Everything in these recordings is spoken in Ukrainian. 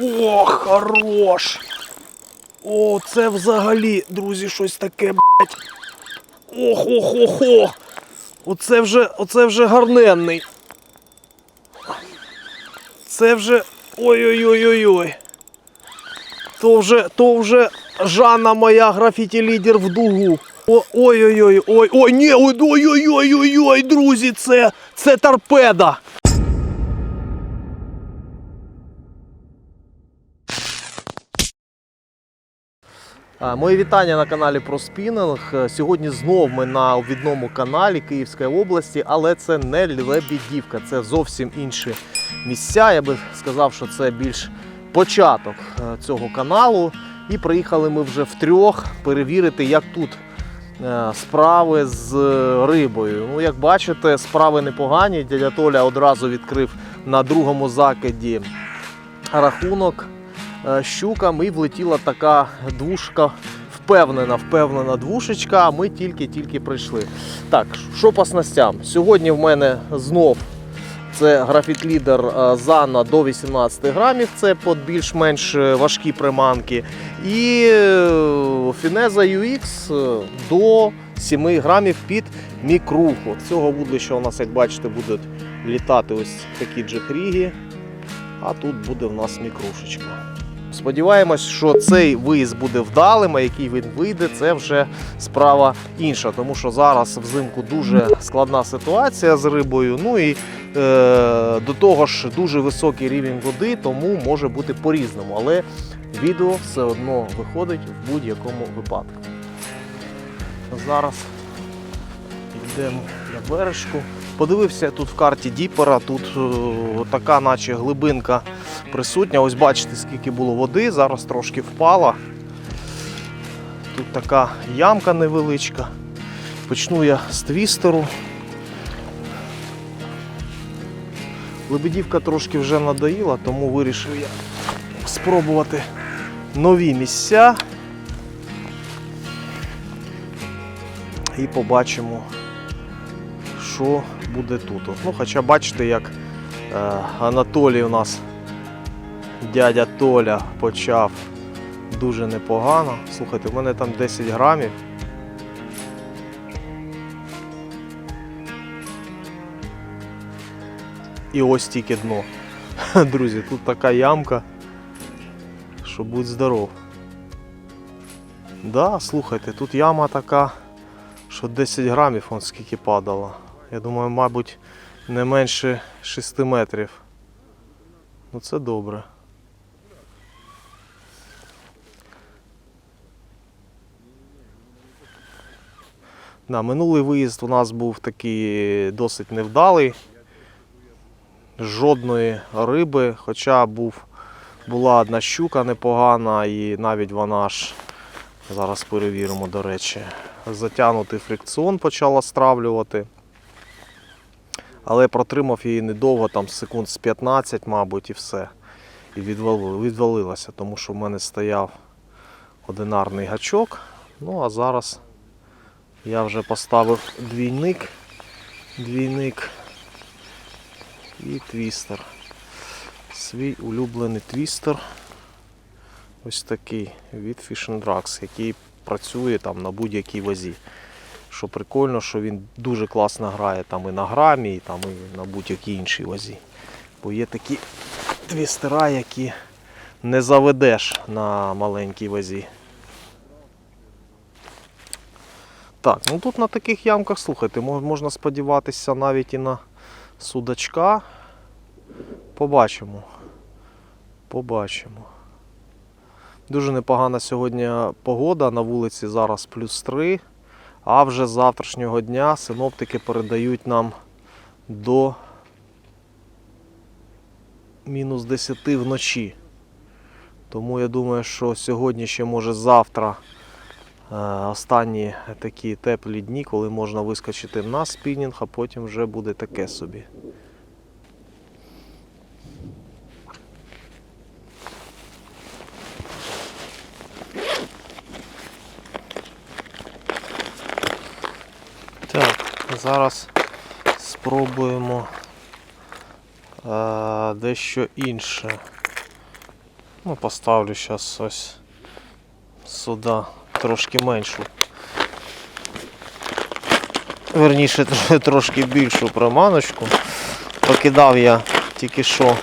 О, хорош! О, це взагалі, друзі, щось таке, блядь. Ох, ох, ох, ох. Оце вже, оце вже гарненний. Це вже. Ой-ой-ой-ой-ой. То вже, то вже Жанна моя графіті лідер в дугу. О, ой-ой-ой, ой, ой, ні, ой, ой-ой-ой-ой, друзі, це, це торпеда. Мої вітання на каналі про спінинг. Е, Сьогодні знов ми на відному каналі Київської області, але це не Лебідівка, це зовсім інші місця. Я би сказав, що це більш початок е, цього каналу. І приїхали ми вже втрьох перевірити, як тут е, справи з рибою. Ну, як бачите, справи непогані. Дядя Толя одразу відкрив на другому закиді рахунок щукам і влетіла така двушка. Впевнена, впевнена двушечка, а ми тільки-тільки прийшли. Так, що по снастям? Сьогодні в мене знов це графіт-лідер е, Зана до 18 грамів, це під більш-менш е, важкі приманки. І е, Фінеза UX е, до 7 грамів під мікруху. Цього вудлища у нас, як бачите, будуть літати ось такі джехріги. А тут буде в нас мікрушечка. Сподіваємось, що цей виїзд буде вдалим, а який він вийде, це вже справа інша, тому що зараз взимку дуже складна ситуація з рибою. Ну і е, до того ж дуже високий рівень води, тому може бути по-різному. Але відео все одно виходить в будь-якому випадку. Зараз йдемо на бережку. Подивився тут в карті Діпера, тут е, така, наче глибинка присутня. Ось бачите, скільки було води, зараз трошки впала. Тут така ямка невеличка. Почну я з твістеру. Лебедівка трошки вже надоїла, тому вирішив я спробувати нові місця. І побачимо, що буде тут. Ну, Хоча бачите, як е, Анатолій у нас, дядя Толя, почав дуже непогано. Слухайте, в мене там 10 грамів. І ось тільки дно. Друзі, тут така ямка, що будь здоров. Да, слухайте, тут яма така, що 10 грамів он скільки падало. Я думаю, мабуть, не менше 6 метрів. Ну це добре. Да, минулий виїзд у нас був такий досить невдалий. Жодної риби, хоча був, була одна щука непогана і навіть вона ж, зараз перевіримо, до речі, затягнутий фрикціон почала стравлювати. Але протримав її недовго, там секунд з 15, мабуть, і все. І відвали- відвалилася, тому що в мене стояв одинарний гачок. Ну а зараз я вже поставив двійник, двійник і твістер. Свій улюблений твістер. Ось такий від Fish and Drugs, який працює там на будь-якій вазі. Що прикольно, що він дуже класно грає там і на грамі, і, там, і на будь-якій іншій вазі. Бо є такі твістера, які не заведеш на маленькій вазі. Так, ну тут на таких ямках, слухайте, можна сподіватися навіть і на судачка. Побачимо. Побачимо. Дуже непогана сьогодні погода. На вулиці зараз плюс 3. А вже з завтрашнього дня синоптики передають нам до мінус 10 вночі. Тому я думаю, що сьогодні ще може завтра е, останні такі теплі дні, коли можна вискочити на спінінг, а потім вже буде таке собі. Так, зараз спробуємо е, дещо інше. Ну, поставлю зараз ось сюди трошки меншу. Верніше трошки більшу приманочку. Покидав я тільки що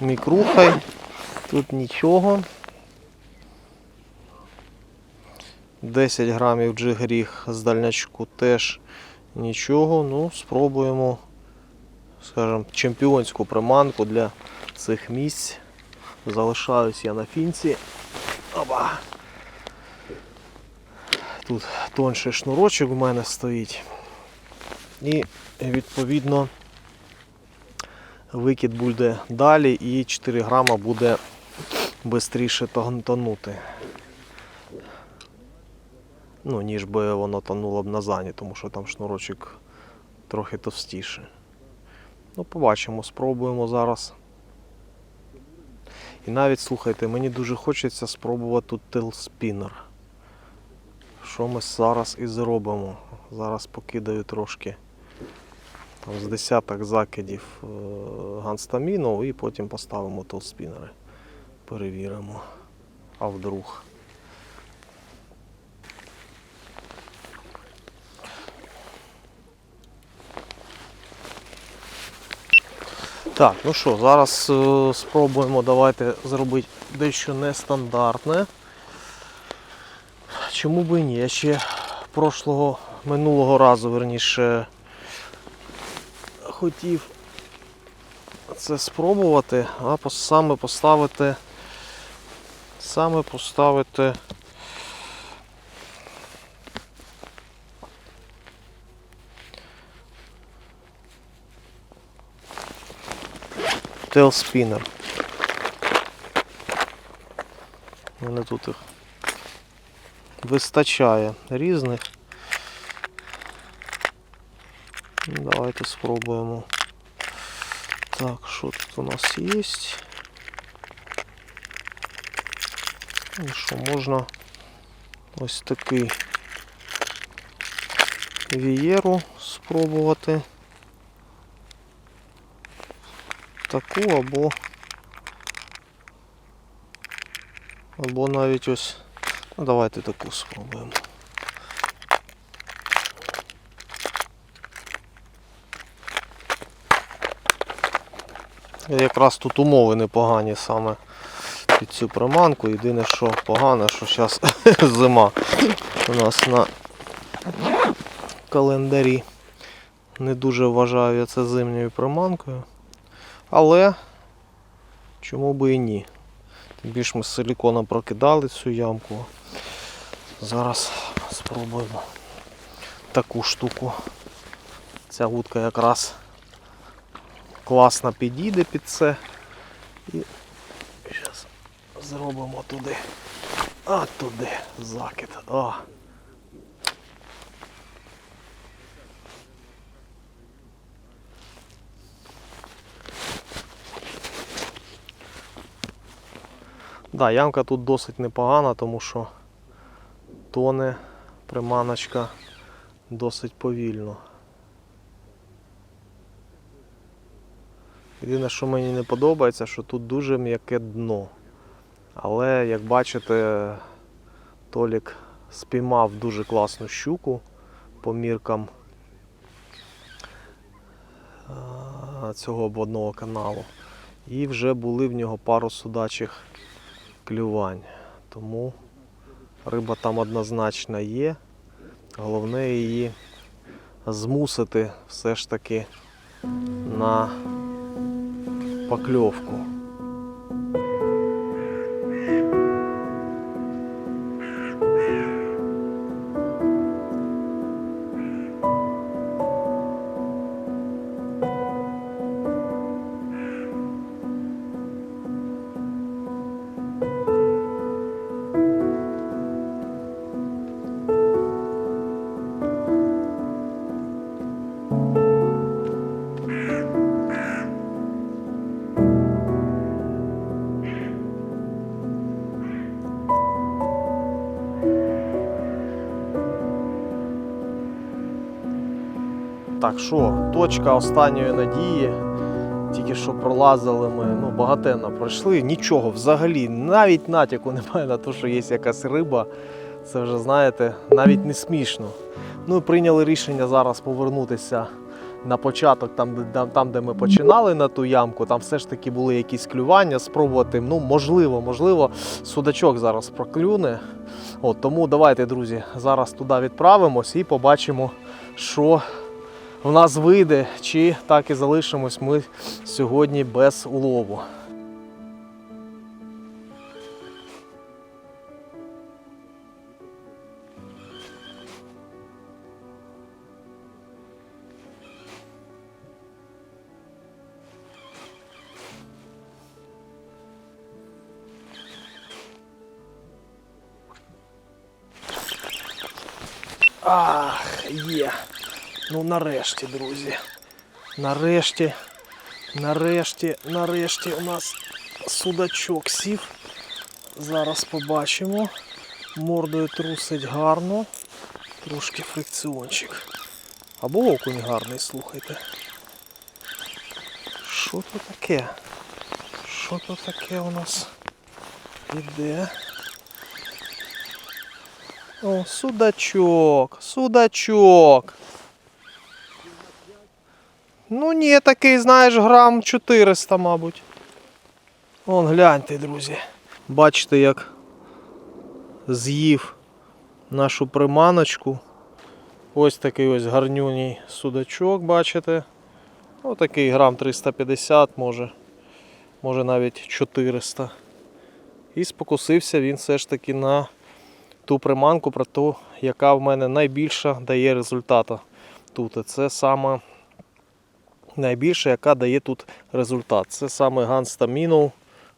мікрухай. Тут нічого. 10 грамів джигріх з дальнячку теж нічого. Ну, спробуємо, скажімо, чемпіонську приманку для цих місць. Залишаюсь я на фінці. Опа. Тут тонший шнурочок у мене стоїть. І відповідно викид буде далі і 4 грама буде швидше тонути. Ну, ніж би воно тонуло б на зані, тому що там шнурочок трохи товстіше. Ну, побачимо, спробуємо зараз. І навіть слухайте, мені дуже хочеться спробувати тут. Що ми зараз і зробимо. Зараз покидаю трошки там, з десяток закидів е, ганстаміну і потім поставимо телспінери. Перевіримо. А вдруг. Так, ну що, зараз е, спробуємо давайте зробити дещо нестандартне. Чому би і ні? Я ще прошлого, минулого разу, верніше, хотів це спробувати, а саме поставити, саме поставити Телспінер. У мене тут їх вистачає різних. Давайте спробуємо. Так, що тут у нас є? І що можна ось такий вієру спробувати. Таку або або навіть ось. Ну давайте таку спробуємо. Якраз тут умови непогані саме під цю приманку. Єдине, що погане, що зараз зима у нас на календарі. Не дуже вважаю я це зимньою приманкою. Але чому би і ні? Тим більш ми з силіконом прокидали цю ямку. Зараз спробуємо таку штуку. Ця вудка якраз класно підійде під це. І зараз зробимо туди. А туди закид. А. Да, ямка тут досить непогана, тому що тоне приманочка досить повільно. Єдине, що мені не подобається, що тут дуже м'яке дно. Але як бачите, Толік спіймав дуже класну щуку по міркам цього обводного каналу. І вже були в нього пару судачих клювань. Тому риба там однозначно є. Головне її змусити все ж таки на покльовку. Так що, точка останньої надії. Тільки що пролазили ми, ну, багатенно пройшли, нічого взагалі, навіть натяку немає на те, що є якась риба. Це вже, знаєте, навіть не смішно. Ну і прийняли рішення зараз повернутися на початок, там, де- там, де ми починали на ту ямку, там все ж таки були якісь клювання, спробувати. Ну, можливо, можливо, судачок зараз проклюне. От, тому давайте, друзі, зараз туди відправимось і побачимо, що в нас вийде, чи так і залишимось ми сьогодні без улову. Ах, є. Ну нарешті, друзі. Нарешті, нарешті, нарешті у нас судачок сів. Зараз побачимо. Мордою трусить гарно. Трошки фрикціончик. Або окунь гарний, слухайте. Що то таке? Що то таке у нас іде? О, судачок, судачок. Ну ні, такий, знаєш, грам 400, мабуть. Вон, гляньте, друзі. Бачите, як з'їв нашу приманочку. Ось такий ось гарнюній судачок, бачите. Отакий грам 350, може, може навіть 400. І спокусився він все ж таки на ту приманку, про ту, яка в мене найбільша дає результату тут. Це саме найбільша, яка дає тут результат. Це саме Ганста Міноу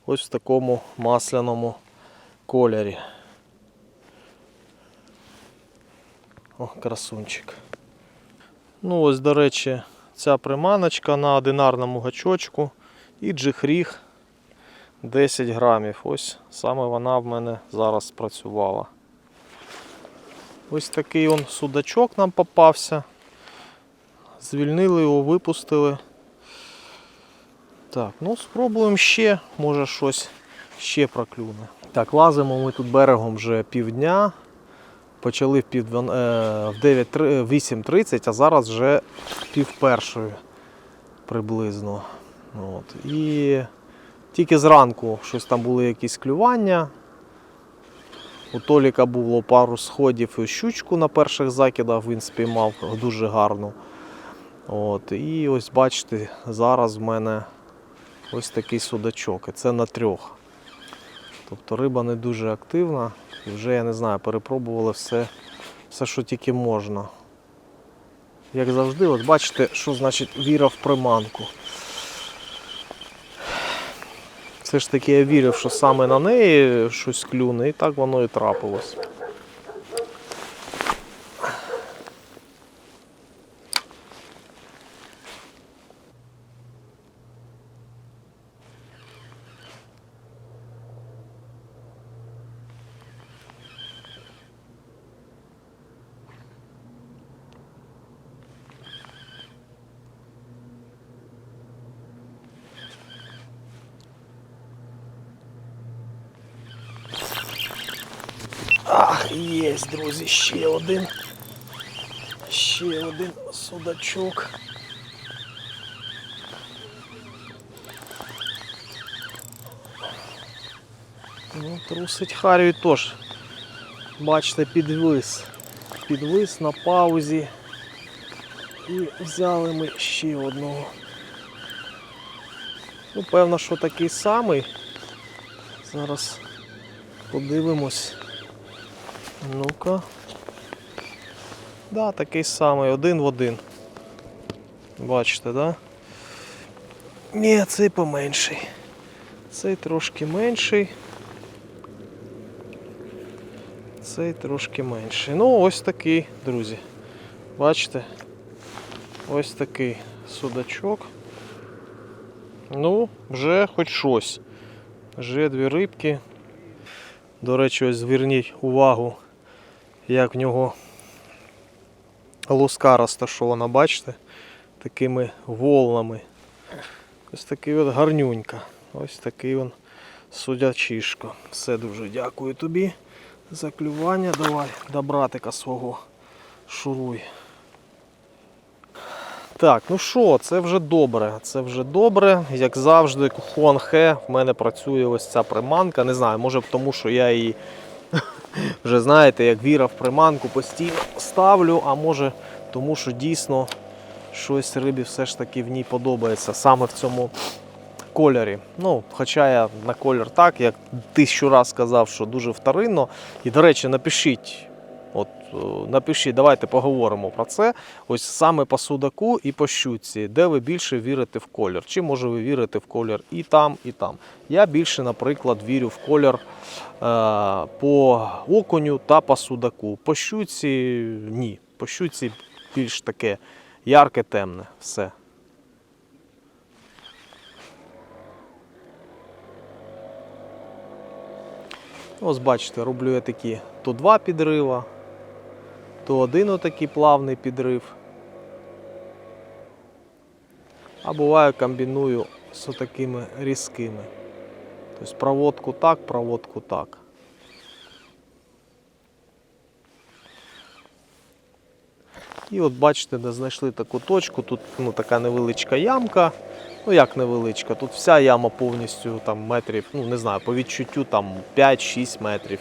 ось в такому масляному кольорі. О, красунчик. Ну ось, до речі, ця приманочка на одинарному гачочку і джихріг 10 грамів. Ось саме вона в мене зараз спрацювала. Ось такий он судачок нам попався. Звільнили його, випустили. Так, ну спробуємо ще, може щось ще проклюне. Так, лазимо ми тут берегом вже півдня. Почали в, пів, е, в 9, 8.30, а зараз вже пів першої приблизно. От. І тільки зранку щось там були якісь клювання. У Толіка було пару сходів і щучку на перших закидах він спіймав дуже гарну. От, і ось бачите, зараз в мене ось такий судачок. І це на трьох. Тобто риба не дуже активна. І вже я не знаю, перепробували все, все що тільки можна. Як завжди, от бачите, що значить віра в приманку. Все ж таки я вірив, що саме на неї щось клюне, і так воно і трапилось. Є, друзі, ще один. Ще один судачок. Ну, трусить Харію теж. Бачите, підвис. Підвис на паузі. І взяли ми ще одного. Ну, певно, що такий самий. Зараз подивимось. Ну-ка. Да, такий самий, один в один. Бачите, да? Ні, цей поменший. Цей трошки менший. Цей трошки менший. Ну, ось такий, друзі. Бачите? Ось такий судачок. Ну, вже хоч щось. Вже дві рибки. До речі, ось зверніть увагу, як в нього луска розташована, бачите? Такими волнами. Ось такий от гарнюнька. Ось такий он судячишко. Все дуже дякую тобі за клювання. Давай до братика свого шуруй. Так, ну що, це вже добре. Це вже добре. Як завжди, Хуанхе в мене працює ось ця приманка. Не знаю, може тому, що я її вже знаєте, як віра в приманку постійно ставлю, а може тому, що дійсно щось рибі все ж таки в ній подобається саме в цьому кольорі. Ну, хоча я на колір так, як тисячу раз сказав, що дуже вторинно. І, до речі, напишіть. От е, напишіть, давайте поговоримо про це. Ось саме по судаку і по щуці, де ви більше вірите в колір. Чи може ви вірите в колір і там, і там. Я більше, наприклад, вірю в колір е, по окуню та по судаку. По щуці ні. По щуці більш таке ярке, темне. Все. Ось бачите, роблю я такі то два підрива, то один отакий плавний підрив. А буває комбіную з такими різкими. Тобто проводку так, проводку так. І от бачите, де знайшли таку точку, тут ну, така невеличка ямка. Ну як невеличка, тут вся яма повністю там метрів, ну не знаю, по відчуттю там 5-6 метрів.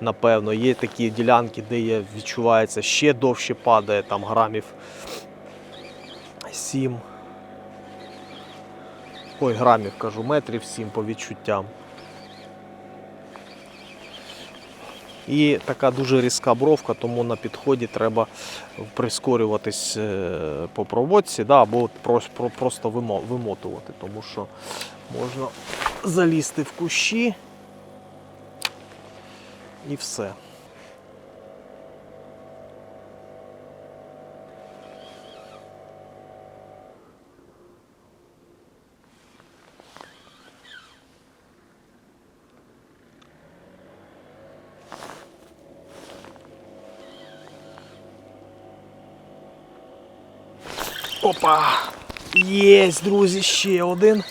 Напевно, є такі ділянки, де є, відчувається ще довше падає, там грамів 7. Ой, грамів кажу, метрів 7 по відчуттям. І така дуже різка бровка, тому на підході треба прискорюватись е, по проводці, да, або просто вимотувати, тому що можна залізти в кущі і все. Опа! Єсть, друзі, ще один.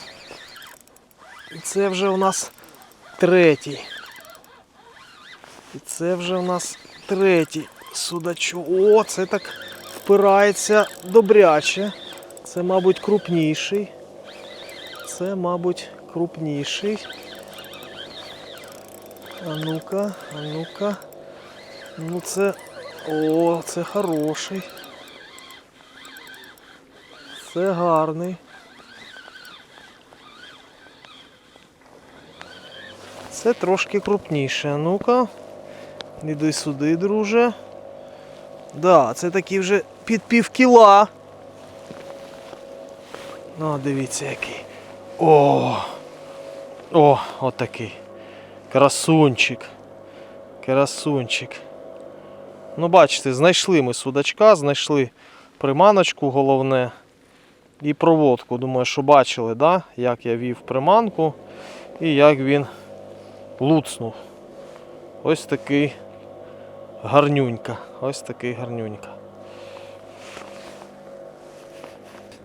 І це вже у нас третій. І це вже у нас третій судачок. О, це так впирається добряче. Це, мабуть, крупніший. Це, мабуть, крупніший. А ну-ка, а ну-ка. Ну це. О, це хороший. Це гарний. Це трошки крупніше. Ну-ка. Іди сюди, друже. Да, це такий вже під пів кіла. Ну, дивіться який. О! О, отакий. Красунчик. Красунчик. Ну, бачите, знайшли ми судачка, знайшли приманочку головне і проводку. Думаю, що бачили, да? як я вів приманку і як він луцнув. Ось такий гарнюнька. Ось такий гарнюнька.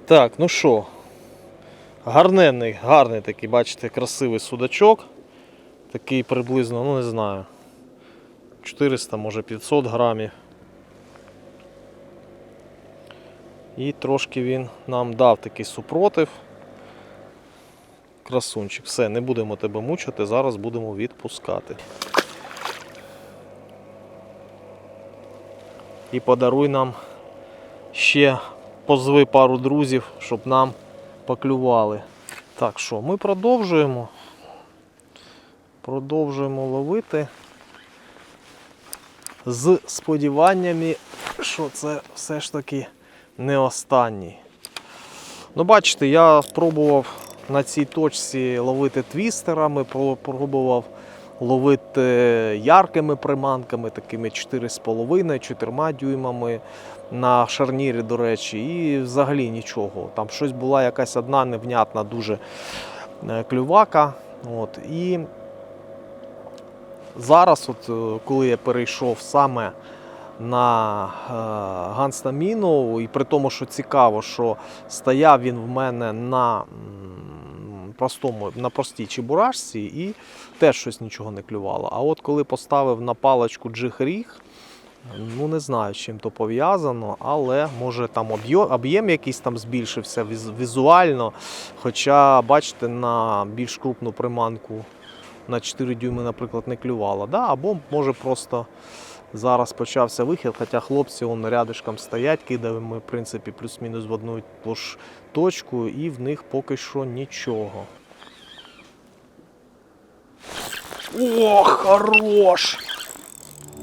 Так, ну що, гарненний, гарний такий, бачите, красивий судачок. Такий приблизно, ну не знаю, 400, може 500 грамів. І трошки він нам дав такий супротив. Красунчик. Все, не будемо тебе мучити, зараз будемо відпускати. І подаруй нам ще позви пару друзів, щоб нам поклювали. Так що, ми продовжуємо. Продовжуємо ловити з сподіваннями, що це все ж таки не останній. Ну, бачите, я спробував на цій точці ловити твістерами, про- пробував ловити яркими приманками, такими 4,5-4 дюймами на шарнірі, до речі, і взагалі нічого. Там щось була якась одна невнятна дуже е, клювака. От, і зараз, от, е, коли я перейшов саме на е, Ганстаміну, і при тому, що цікаво, що стояв він в мене на простому, на простій чебурашці і теж щось нічого не клювало. А от коли поставив на паличку джиг-ріг, ну не знаю, з чим то пов'язано, але може там об'єм, якийсь там збільшився візуально. Хоча, бачите, на більш крупну приманку на 4 дюйми, наприклад, не клювало. Да? Або може просто зараз почався вихід, хоча хлопці он рядишком стоять, кидаємо ми, в принципі, плюс-мінус в одну точку, і в них поки що нічого. О, хорош!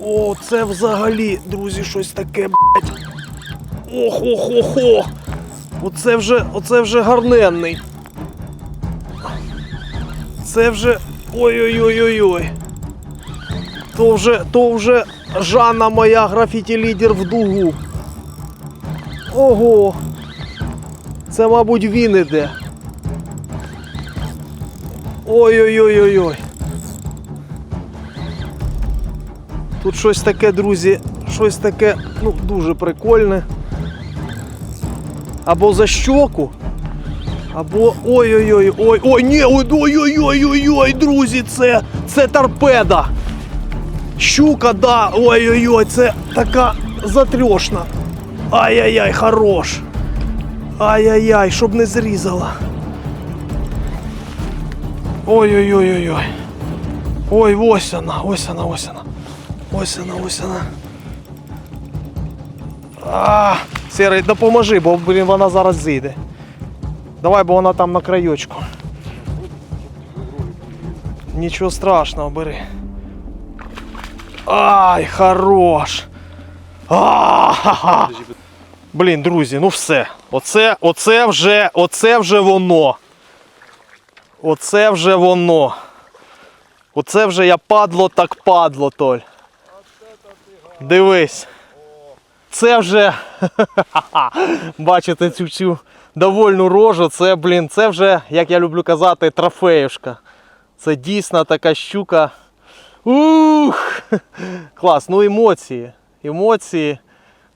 О, це взагалі, друзі, щось таке, блядь. Ох, ох, ох, ох. Оце вже, оце вже гарненний. Це вже. Ой-ой-ой-ой-ой. То вже, то вже Жанна моя графіті лідер в дугу. Ого. Це, мабуть, він іде. Ой-ой-ой-ой-ой. Тут щось таке, друзі, щось таке, ну, дуже прикольне. Або за щоку, або. Ой-ой-ой, ой, ой, ні, ой, ой-ой-ой-ой-ой, друзі, це, це торпеда. Щука, да, ой-ой-ой, це така затрьошна. Ай-яй-яй, хорош. Ай-яй-яй, щоб не зрізала. Ой-ой-ой-ой-ой. Ой, ось вона, ось вона, ось вона. Ось вона, ось вона. А, Серий, допоможи, бо блін, вона зараз зійде. Давай, бо вона там на краєчку. Нічого страшного, бери. Ай, хорош. А-ха-ха. Блін, друзі, ну все. Оце, оце вже, оце вже воно. Оце вже воно. Оце вже я падло так падло, Толь. Дивись. Це вже. Бачите цю цю довольну рожу. Це, блін, це вже, як я люблю казати, трофеюшка. Це дійсно така щука. Ух! Клас, ну емоції. Емоції.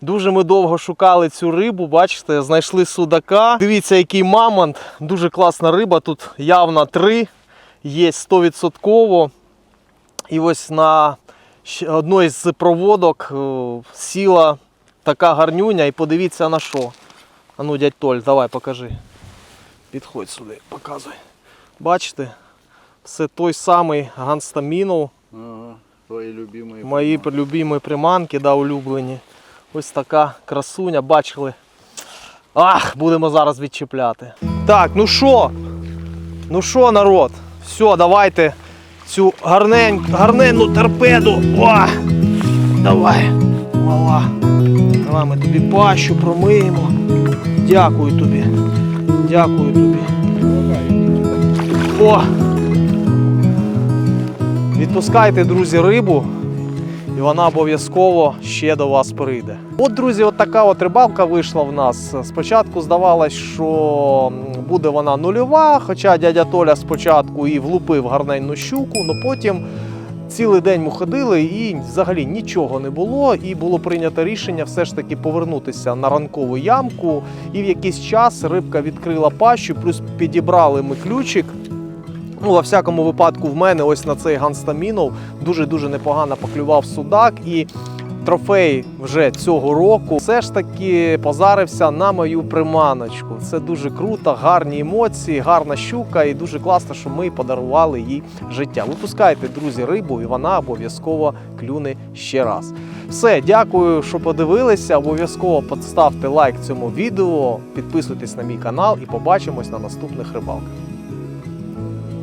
Дуже ми довго шукали цю рибу, бачите, знайшли судака. Дивіться, який мамонт. Дуже класна риба. Тут явно три є 100%. І ось на одної з проводок е, сіла така гарнюня. І подивіться на що. А ну, дядь Толь, давай покажи. Підходь сюди, показуй. Бачите? Це той самий ганстамінов. Твої любимі. Мої любимі приманки, да, улюблені. Ось така красуня, бачили. Ах, будемо зараз відчіпляти. Так, ну що? Ну що, народ? Все, давайте цю гарнень, гарненну торпеду. О! Давай, мала. Давай ми тобі пащу промиємо. Дякую тобі. Дякую тобі. О! Відпускайте, друзі, рибу, і вона обов'язково ще до вас прийде. От, друзі, от така от рибалка вийшла в нас. Спочатку здавалось, що буде вона нульова, хоча дядя Толя спочатку і влупив гарненну щуку, але потім цілий день ми ходили і взагалі нічого не було. І було прийнято рішення все ж таки повернутися на ранкову ямку. І в якийсь час рибка відкрила пащу, плюс підібрали ми ключик. Ну, во всякому випадку, в мене ось на цей ганстамінов дуже-дуже непогано поклював судак. І трофей вже цього року все ж таки позарився на мою приманочку. Це дуже круто, гарні емоції, гарна щука, і дуже класно, що ми подарували їй життя. Випускайте, друзі, рибу, і вона обов'язково клюне ще раз. Все, дякую, що подивилися. Обов'язково поставте лайк цьому відео, підписуйтесь на мій канал і побачимось на наступних рибалках.